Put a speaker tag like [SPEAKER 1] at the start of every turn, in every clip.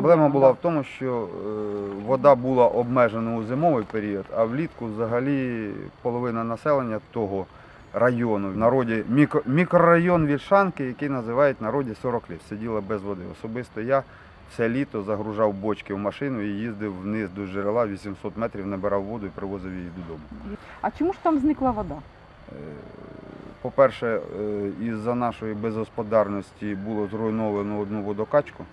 [SPEAKER 1] Проблема була в тому, що е, вода була обмежена у зимовий період, а влітку взагалі половина населення того району, в народі мікро, мікрорайон Вільшанки, який називають народі 40 літ, сиділа без води. Особисто я все літо загружав бочки в машину і їздив вниз до джерела 800 метрів, набирав воду і привозив її додому.
[SPEAKER 2] А чому ж там зникла вода?
[SPEAKER 1] Е, По-перше, е, із-за нашої безгосподарності було зруйновано одну водокачку,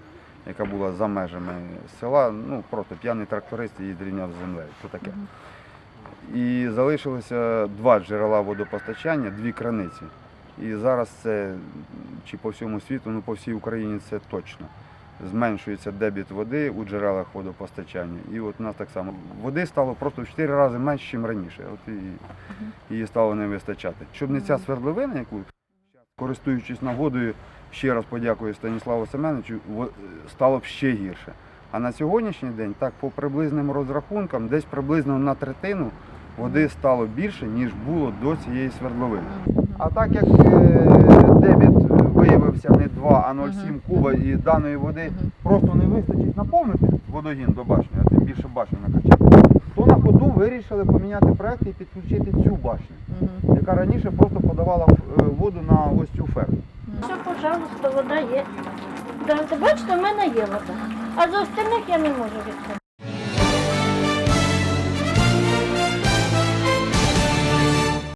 [SPEAKER 1] яка була за межами села. Ну, просто п'яний тракторист її дріняв з землею. Це таке. І залишилося два джерела водопостачання, дві краниці. І зараз це чи по всьому світу, ну по всій Україні це точно. Зменшується дебіт води у джерелах водопостачання. І от у нас так само. Води стало просто в 4 рази менше, ніж раніше. От і її стало не вистачати. Щоб не ця свердловина, яку користуючись нагодою, ще раз подякую Станіславу Семеновичу, стало б ще гірше. А на сьогоднішній день, так по приблизним розрахункам, десь приблизно на третину води стало більше, ніж було до цієї свердловини. А так як е, дебіт виявився не 2, а 0,7 куба і даної води просто не вистачить наповнити водогін до башні, а тим більше башню накачати, вирішили поміняти проект і підключити цю башню, яка раніше просто подавала е, воду на ось цю ферму.
[SPEAKER 3] Все, пожалуйста, вода є. Да, Бачите, в мене є вода. А за остальних я не можу відповісти.